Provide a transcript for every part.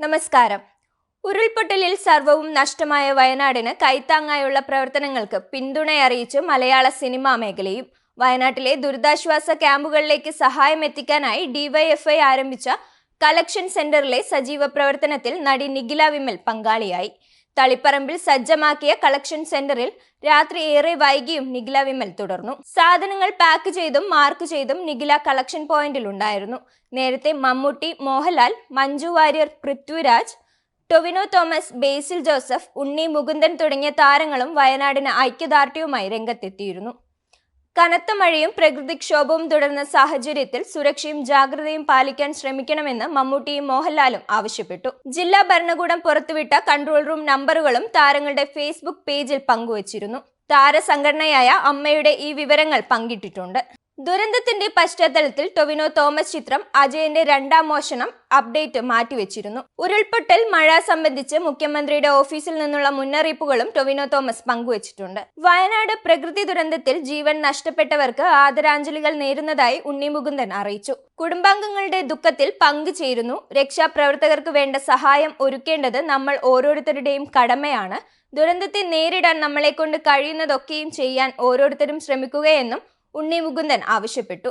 നമസ്കാരം. ഉരുൾപൊട്ടലിൽ സർവവും നഷ്ടമായ വയനാടിന് കൈത്താങ്ങായുള്ള പ്രവർത്തനങ്ങൾക്ക് പിന്തുണയറിയിച്ച് മലയാള സിനിമാ മേഖലയും. വയനാട്ടിലെ ദുരിതാശ്വാസ ക്യാമ്പുകളിലേക്ക് സഹായം എത്തിക്കാനായി ഡിവൈഎഫ്ഐ ആരംഭിച്ച കളക്ഷൻ സെന്ററിലെ സജീവ പ്രവർത്തനത്തിൽ നടി നിഖില വിമൽ പങ്കാളിയായി. തളിപ്പറമ്പിൽ സജ്ജമാക്കിയ കളക്ഷൻ സെന്ററിൽ രാത്രി ഏറെ വൈകിയും നിഖില വിമൽ തുടർന്നു. സാധനങ്ങൾ പാക്ക് ചെയ്തും മാർക്ക് ചെയ്തും നിഖില കളക്ഷൻ പോയിന്റിൽ ഉണ്ടായിരുന്നു. നേരത്തെ മമ്മൂട്ടി മോഹൻലാൽ മഞ്ജു വാര്യർ പൃഥ്വിരാജ് ടൊവിനോ തോമസ് ബേസിൽ ജോസഫ് ഉണ്ണി മുകുന്ദൻ തുടങ്ങിയ താരങ്ങളും വയനാടിന് ഐക്യദാർഢ്യവുമായി രംഗത്തെത്തിയിരുന്നു. കനത്ത മഴയും പ്രകൃതിക്ഷോഭവും തുടർന്ന സാഹചര്യത്തിൽ സുരക്ഷയും ജാഗ്രതയും പാലിക്കാൻ ശ്രമിക്കണമെന്ന് മമ്മൂട്ടിയും മോഹൻലാലും ആവശ്യപ്പെട്ടു. ജില്ലാ ഭരണകൂടം പുറത്തുവിട്ട കൺട്രോൾ റൂം നമ്പറുകളും താരങ്ങളുടെ ഫേസ്ബുക്ക് പേജിൽ പങ്കുവച്ചിരുന്നു. താരസംഘടനയായ അമ്മയുടെ ഈ വിവരങ്ങൾ പങ്കിട്ടിട്ടുണ്ട്. ദുരന്തത്തിന്റെ പശ്ചാത്തലത്തിൽ ടൊവിനോ തോമസ് ചിത്രം അജയന്റെ രണ്ടാം മോഷണം അപ്ഡേറ്റ് മാറ്റിവെച്ചിരുന്നു. ഉരുൾപൊട്ടൽ മഴ സംബന്ധിച്ച് മുഖ്യമന്ത്രിയുടെ ഓഫീസിൽ നിന്നുള്ള മുന്നറിയിപ്പുകളും ടൊവിനോ തോമസ് പങ്കുവച്ചിട്ടുണ്ട്. വയനാട് പ്രകൃതി ദുരന്തത്തിൽ ജീവൻ നഷ്ടപ്പെട്ടവർക്ക് ആദരാഞ്ജലികൾ നേരുന്നതായി ഉണ്ണി മുകുന്ദൻ അറിയിച്ചു. കുടുംബാംഗങ്ങളുടെ ദുഃഖത്തിൽ പങ്കുചേരുന്നു രക്ഷാപ്രവർത്തകർക്ക് വേണ്ട സഹായം ഒരുക്കേണ്ടത് നമ്മൾ ഓരോരുത്തരുടെയും കടമയാണ്. ദുരന്തത്തെ നേരിടാൻ നമ്മളെ കൊണ്ട് കഴിയുന്നതൊക്കെയും ചെയ്യാൻ ഓരോരുത്തരും ശ്രമിക്കുകയെന്നും ഉണ്ണി മുകുന്ദൻ ആവശ്യപ്പെട്ടു.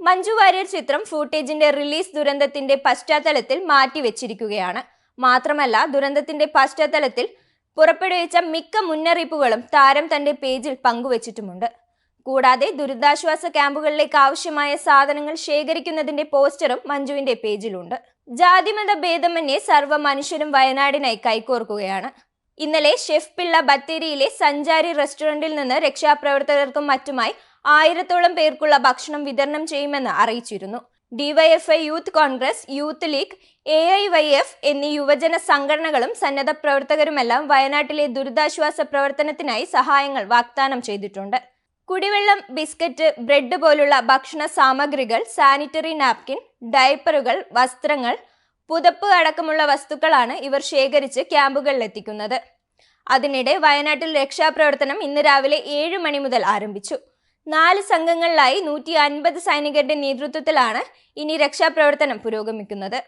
മഞ്ജു വാര്യർ ചിത്രം ഫൂട്ടേജിന്റെ റിലീസ് ദുരന്തത്തിന്റെ പശ്ചാത്തലത്തിൽ മാറ്റിവെച്ചിരിക്കുകയാണ്. മാത്രമല്ല ദുരന്തത്തിന്റെ പശ്ചാത്തലത്തിൽ പുറപ്പെടുവിച്ച മിക്ക മുന്നറിയിപ്പുകളും താരം തന്റെ പേജിൽ പങ്കുവച്ചിട്ടുമുണ്ട്. കൂടാതെ ദുരിതാശ്വാസ ക്യാമ്പുകളിലേക്ക് ആവശ്യമായ സാധനങ്ങൾ ശേഖരിക്കുന്നതിന്റെ പോസ്റ്ററും മഞ്ജുവിന്റെ പേജിലുണ്ട്. ജാതിമത ഭേദമന്യേ സർവ മനുഷ്യരും വയനാടിനായി കൈകോർക്കുകയാണ്. ഇന്നലെ ഷെഫ് പിള്ള ബത്തേരിയിലെ സഞ്ചാരി റെസ്റ്റോറന്റിൽ നിന്ന് രക്ഷാപ്രവർത്തകർക്കും മറ്റുമായി ആയിരത്തോളം പേർക്കുള്ള ഭക്ഷണം വിതരണം ചെയ്യുമെന്ന് അറിയിച്ചിരുന്നു. DYFI youth Congress youth league A I Y F എന്നീ യുവജന സംഘടനകളും സന്നദ്ധ പ്രവർത്തകരുമെല്ലാം വയനാട്ടിലെ ദുരിതാശ്വാസ പ്രവർത്തനത്തിനായി സഹായങ്ങൾ വാഗ്ദാനം ചെയ്തിട്ടുണ്ട്. കുടിവെള്ളം ബിസ്ക്കറ്റ് ബ്രെഡ് പോലുള്ള ഭക്ഷണ സാമഗ്രികൾ സാനിറ്ററി നാപ്കിൻ ഡയപ്പറുകൾ വസ്ത്രങ്ങൾ പുതപ്പ് അടക്കമുള്ള വസ്തുക്കളാണ് ഇവർ ശേഖരിച്ച് ക്യാമ്പുകളിൽ എത്തിക്കുന്നത്. അതിനിടെ വയനാട്ടിൽ രക്ഷാപ്രവർത്തനം ഇന്ന് രാവിലെ ഏഴ് മണി മുതൽ ആരംഭിച്ചു. നാല് സംഘങ്ങളിലായി നൂറ്റി അൻപത് സൈനികരുടെ നേതൃത്വത്തിലാണ് ഇനി രക്ഷാപ്രവർത്തനം പുരോഗമിക്കുന്നത്.